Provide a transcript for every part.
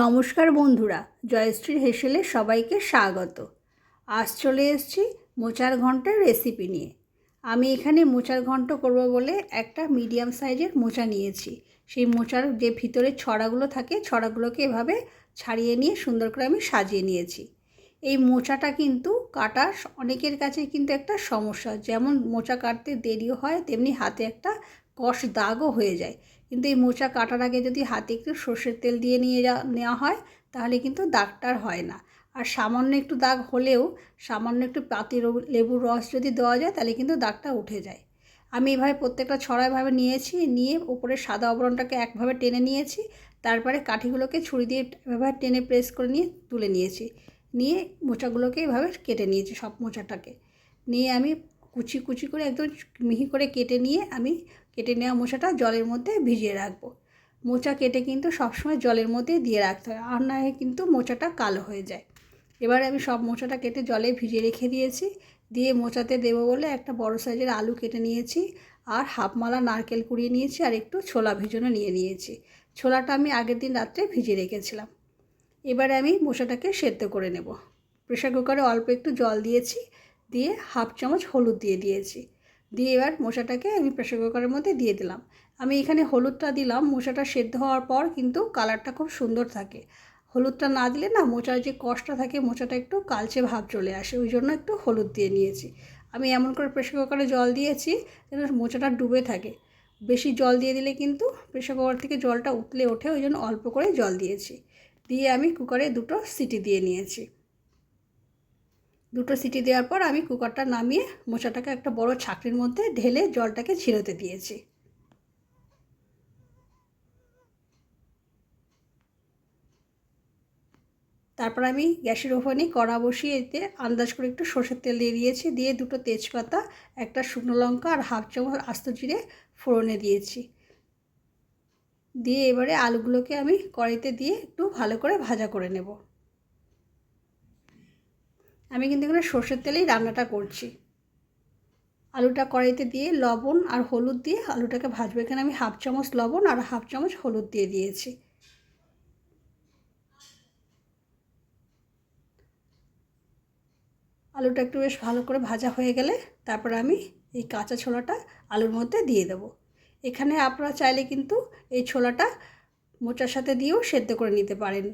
নমস্কার বন্ধুরা জয়শ্রীর হেসেলে সবাইকে স্বাগত। আজ চলে এসেছি মোচার ঘন্টের রেসিপি নিয়ে। আমি এখানে মোচার ঘন্ট করব বলে একটা মিডিয়াম সাইজের মোচা নিয়েছি। সেই মোচার যে ভিতরে ছড়াগুলো থাকে, ছড়াগুলোকে এভাবে ছাড়িয়ে নিয়ে সুন্দর করে আমি সাজিয়ে নিয়েছি। এই মোচাটা কিন্তু কাটা অনেকের কাছে কিন্তু একটা সমস্যা। যেমন মোচা কাটতে দেরিও হয়, তেমনি হাতে একটা কষ দাগও হয়ে যায়। কিন্তু এই মোচা কাটার আগে যদি হাতে একটু সর্ষের তেল দিয়ে নিয়ে নেওয়া হয়, তাহলে কিন্তু দাগটার হয় না। আর সামান্য একটু দাগ হলেও, সামান্য একটু পাতি লেবুর রস যদি দেওয়া যায়, তাহলে কিন্তু দাগটা উঠে যায়। আমি এভাবে প্রত্যেকটা ছড়া এভাবে নিয়েছি, নিয়ে উপরে সাদা আবরণটাকে একভাবে টেনে নিয়েছি, তারপরে কাঠিগুলোকে ছুরি দিয়ে এভাবে টেনে প্রেস করে নিয়ে তুলে নিয়েছি। নিয়ে মোচাগুলোকে এভাবে কেটে নিয়েছি সব মোচাটাকে। নিয়ে আমি কুচি কুচি করে একদম মিহি করে কেটে নিয়ে আমি কেটে নেওয়া মোচাটা জলের মধ্যে ভিজিয়ে রাখব। মোচা কেটে কিন্তু সবসময় জলের মধ্যে দিয়ে রাখতে হয়, আর না কিন্তু মোচাটা কালো হয়ে যায়। এবারে আমি সব মোচাটা কেটে জলে ভিজিয়ে রেখে দিয়েছি, দিয়ে মোচাতে দেবো বলে একটা বড় সাইজের আলু কেটে নিয়েছি, আর হাফ মালা নারকেল কুড়িয়ে নিয়েছি, আর একটু ছোলা ভিজনো নিয়ে নিয়েছি। ছোলাটা আমি আগের দিন রাত্রে ভিজিয়ে রেখেছিলাম। এবারে আমি মোচাটাকে সেদ্ধ করে নেব। প্রেশার কুকারে অল্প একটু জল দিয়েছি, দিয়ে হাফ চামচ হলুদ দিয়ে দিয়েছি। দিয়ে এবার মশাটাকে আমি প্রেশার কুকারের মধ্যে দিয়ে দিলাম। আমি এখানে হলুদটা দিলাম, মশাটা সেদ্ধ হওয়ার পর কিন্তু কালারটা খুব সুন্দর থাকে। হলুদটা না দিলে না মোচার যে কষটা থাকে মোচাটা একটু কালচে ভাব চলে আসে, ওই জন্য একটু হলুদ দিয়ে নিয়েছি। আমি এমন করে প্রেশার কুকারে জল দিয়েছি যেন মোচাটা ডুবে থাকে। বেশি জল দিয়ে দিলে কিন্তু প্রেশার কুকার থেকে জলটা উতলে ওঠে, ওই জন্য অল্প করে জল দিয়েছি। দিয়ে আমি কুকারে দুটো সিটি দিয়ে নিয়েছি। দুটো সিটি দেওয়ার পর আমি কুকারটা নামিয়ে মোচাটাকে একটা বড় ছাকরির মধ্যে ঢেলে জলটাকে ছিঁড়োতে দিয়েছি। তারপর আমি গ্যাসের ওভেনে কড়া বসিয়ে এতে আন্দাজ করে একটু সর্ষের তেল দিয়ে দিয়েছি, দিয়ে দুটো তেজপাতা, একটা শুকনো লঙ্কা আর হাফ চামচ আস্ত জিরে ফোড়নে দিয়েছি। দিয়ে এবারে আলুগুলোকে আমি কড়াইতে দিয়ে একটু ভালো করে ভাজা করে নেব। আমি কিন্তু এখানে সর্ষের তেলেই রান্নাটা করছি। আলুটা কড়াইতে দিয়ে লবণ আর হলুদ দিয়ে আলুটাকে ভাজবো। এখানে আমি হাফ চামচ লবণ আর হাফ চামচ হলুদ দিয়ে দিয়েছি। আলুটা একটু বেশ ভালো করে ভাজা হয়ে গেলে তারপর আমি এই কাঁচা ছোলাটা আলুর মধ্যে দিয়ে দেবো। এখানে আপনারা চাইলে কিন্তু এই ছোলাটা মোচার সাথে দিয়েও সেদ্ধ করে নিতে পারেন।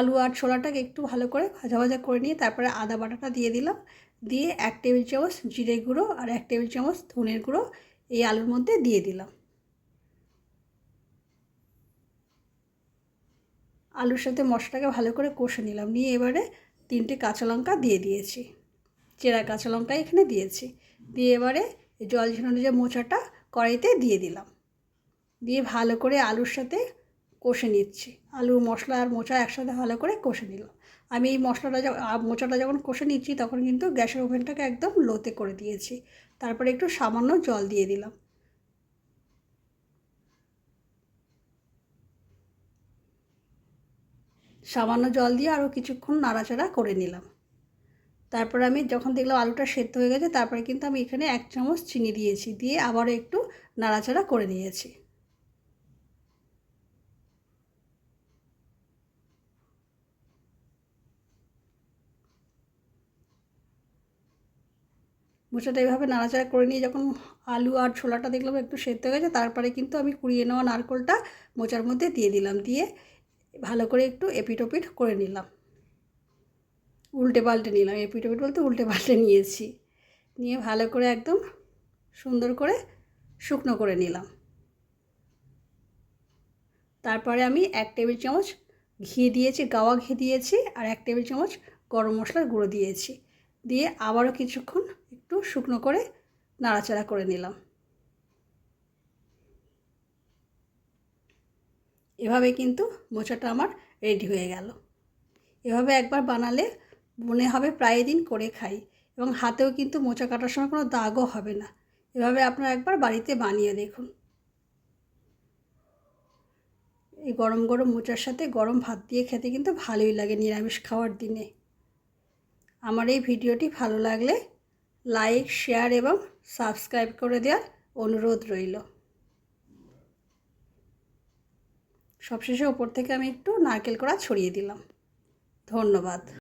আলু আর ছোলাটাকে একটু ভালো করে ভাজা ভাজা করে নিয়ে তারপরে আদা বাটাটা দিয়ে দিলাম। দিয়ে এক টেবিল চামচ জিরে গুঁড়ো আর এক টেবিল চামচ ধনের গুঁড়ো এই আলুর মধ্যে দিয়ে দিলাম। আলুর সাথে মশলাটাকে ভালো করে কষে নিলাম। নিয়ে এবারে তিনটে কাঁচা লঙ্কা দিয়ে দিয়েছি। চেরা কাঁচা লঙ্কা এখানে দিয়েছি। দিয়ে এবারে জল ঝানো যে মোচাটা কড়াইতে দিয়ে দিলাম। দিয়ে ভালো করে আলুর সাথে কষে নিচ্ছি। আলু মশলা আর মোচা একসাথে ভালো করে কষে নিলাম। আমি এই মশলাটা যখন মোচাটা যখন কষে নিচ্ছি তখন কিন্তু গ্যাসের ওভেনটাকে একদম লোতে করে দিয়েছি। তারপরে একটু সামান্য জল দিয়ে দিলাম। সামান্য জল দিয়ে আরও কিছুক্ষণ নাড়াচাড়া করে নিলাম। তারপরে আমি যখন দেখলাম আলুটা সেদ্ধ হয়ে গেছে, তারপরে কিন্তু আমি এখানে এক চামচ চিনি দিয়েছি। দিয়ে আবারও একটু নাড়াচাড়া করে নিয়েছি। মোচাটা এইভাবে নাড়াচাড়া করে নিয়ে যখন আলু আর ছোলাটা দেখলাম একটু সেদ্ধ হয়ে গেছে, তারপরে কিন্তু আমি কুড়িয়ে নেওয়া নারকলটা মোচার মধ্যে দিয়ে দিলাম, দিয়ে ভালো করে একটু এপিট ওপিট করে নিলাম। উল্টে পাল্টে নিলাম এপিট ওপিট বলতে উল্টে পাল্টে নিয়েছি। নিয়ে ভালো করে একদম সুন্দর করে শুকনো করে নিলাম। তারপরে আমি এক টেবিল চামচ ঘি দিয়েছি, গাওয়া ঘি দিয়েছি, আর এক টেবিল চামচ গরম মশলার গুঁড়ো দিয়েছি। দিয়ে আবারও কিছুক্ষণ একটু শুকনো করে নাড়াচাড়া করে নিলাম। এভাবে কিন্তু মোচাটা আমার রেডি হয়ে গেল। এভাবে একবার বানালে মনে হবে প্রায় দিন করে খাই এবং হাতেও কিন্তু মোচা কাটার সময় কোনো দাগও হবে না। এভাবে আপনারা একবার বাড়িতে বানিয়ে দেখুন। এই গরম গরম মোচার সাথে গরম ভাত দিয়ে খেতে কিন্তু ভালোই লাগে নিরামিষ খাওয়ার দিনে। আমার এই ভিডিওটি ভালো লাগলে লাইক, শেয়ার এবং সাবস্ক্রাইব করে দেওয়ার অনুরোধ রইল। সবশেষে ওপর থেকে আমি একটু নারকেল কড়া ছড়িয়ে দিলাম। ধন্যবাদ।